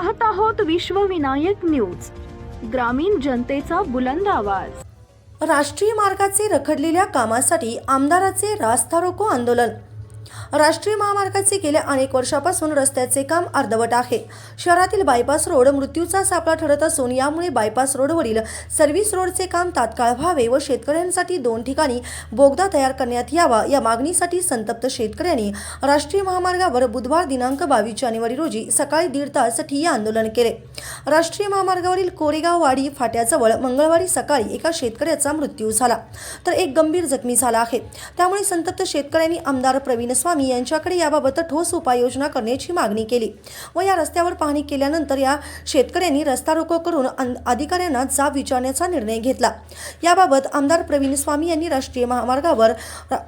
पाहत आहोत विश्वविनायक न्यूज ग्रामीण जनतेचा बुलंद आवाज. राष्ट्रीय मार्गाचे रखडलेल्या कामासाठी आमदाराचे रास्ता रोको आंदोलन राष्ट्रीय महामार्गाचे गेल्या अनेक वर्षापासून रस्त्याचे काम अर्धवट आहे. शहरातील बायपास रोड मृत्यूचा सापळा ठरत असून यामुळे बायपास रोडवरील सर्व्हिस रोडचे काम तात्काळ व्हावे व शेतकऱ्यांसाठी दोन ठिकाणी बोगदा तयार करण्यात यावा या मागणीसाठी संतप्त शेतकऱ्यांनी राष्ट्रीय महामार्गावर बुधवार दिनांक बावीस जानेवारी रोजी सकाळी दीड तास ठिय्या आंदोलन केले. राष्ट्रीय महामार्गावरील कोरेगाव वाडी फाट्याजवळ मंगळवारी सकाळी एका शेतकऱ्याचा मृत्यू झाला. तर एक गंभीर जखमी झाला आहे. त्यामुळे संतप्त शेतकऱ्यांनी आमदार प्रवीण स्वामी यांच्याकडे याबाबत ठोस उपाययोजना करण्याची मागणी केली व या रस्त्यावर पाहणी केल्यानंतर या शेतकऱ्यांनी रस्ता रोको करून अधिकाऱ्यांना जाब विचारण्याचा निर्णय घेतला. याबाबत आमदार प्रवीण स्वामी यांनी राष्ट्रीय महामार्गावर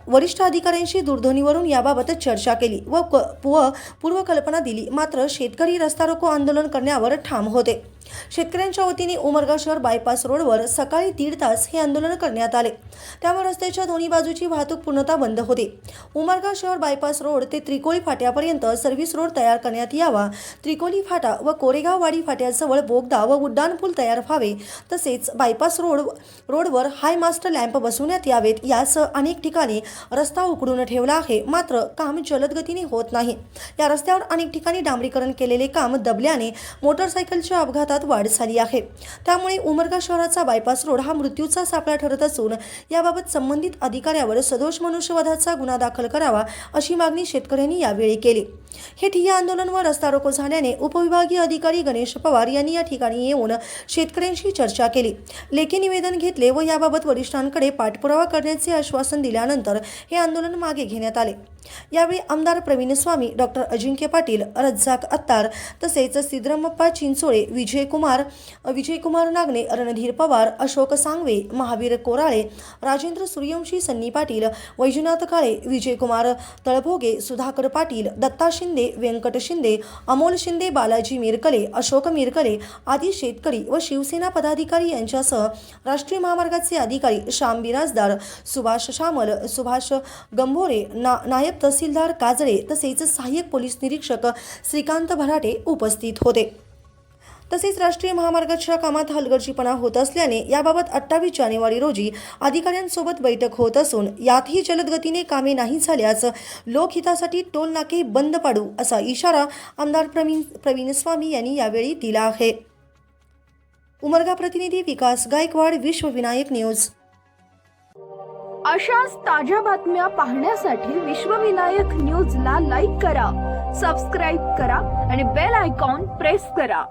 वरिष्ठ अधिकाऱ्यांशी दूरध्वनीवरून याबाबत चर्चा केली व व पूर्वकल्पना दिली. मात्र शेतकरी रस्ता रोको आंदोलन करण्यावर ठाम होते. शेतकऱ्यांच्या वतीने उमरगा शहर बायपास रोडवर सकाळी दीड तास हे आंदोलन करण्यात आले. त्यामुळे रस्त्याच्या दोन्ही बाजूची वाहतूक पूर्णतः बंद होती. उमरगा शहर बायपास रोड ते त्रिकोळी फाट्यापर्यंत सर्व्हिस रोड तयार करण्यात यावा. त्रिकोली फाटा व कोरेगाव वाडी फाट्याजवळ बोगदा व उड्डाणपूल तयार व्हावे. तसेच बायपास रोड रोडवर हाय मास्टर लॅम्प बसवण्यात यावेत. यासह अनेक ठिकाणी रस्ता उकडून ठेवला आहे. मात्र काम जलद गतीने होत नाही. या रस्त्यावर अनेक ठिकाणी डांबरीकरण केलेले काम दबल्याने मोटरसायकलच्या अपघातात वाढ झाली आहे. त्यामुळे उमरगा शहराचा बायपास रोड हा मृत्यूचा सापळा ठरत असून याबाबत संबंधित अधिकाऱ्यावर सदोष मनुष्यवधाचा गुन्हा दाखल करावा अशी मागणी शेतकऱ्यांनी यावेळी केली. हे ठिय्या आंदोलन व रस्ता रोको झाल्याने उपविभागीय अधिकारी गणेश पवार यांनी या ठिकाणी येऊन शेतकऱ्यांशी चर्चा केली. लेखी निवेदन घेतले व याबाबत वरिष्ठांकडे पाठपुरावा करण्याचे आश्वासन दिल्यानंतर हे आंदोलन मागे घेण्यात आले. यावेळी आमदार प्रवीण स्वामी डॉक्टर अजिंक्य पाटील रज्जाक अत्तार तसेच सिद्रमप्पा चिंचोळे विजयकुमार विजयकुमार नागणे रणधीर पवार अशोक सांगवे महावीर कोराळे राजेंद्र सूर्यवंशी सन्नी पाटील वैजनाथ काळे विजयकुमार तळभोगे सुधाकर पाटील दत्ता शिंदे व्यंकट शिंदे अमोल शिंदे बालाजी मिरकले अशोक मिरकले आदी शेतकरी व शिवसेना पदाधिकारी यांच्यासह राष्ट्रीय महामार्गाचे अधिकारी श्याम बिराजदार सुभाष शामल सुभाष गंभोरे ना नायब तहसीलदार काजळे तसेच सहाय्यक पोलीस निरीक्षक श्रीकांत भराटे उपस्थित होते. तसेच राष्ट्रीय महामार्गाच्या कामात हलगर्जीपणा होत असल्याने याबाबत अठ्ठावीस जानेवारी रोजी अधिकाऱ्यांसोबत बैठक होत असून यातही जलदगतीने कामे नाही झाल्यास लोकहितासाठी टोल नाके बंद पाडू असा इशारा आमदार प्रवीण प्रवीण स्वामी यांनी यावेळी दिला आहे. उमरगा प्रतिनिधी विकास गायकवाड विश्वविनायक न्यूज. अशाच ताज्या बातम्या पाहण्यासाठी विश्वविनायक न्यूजला लाईक करा सबस्क्राईब करा आणि बेल आयकॉन प्रेस करा.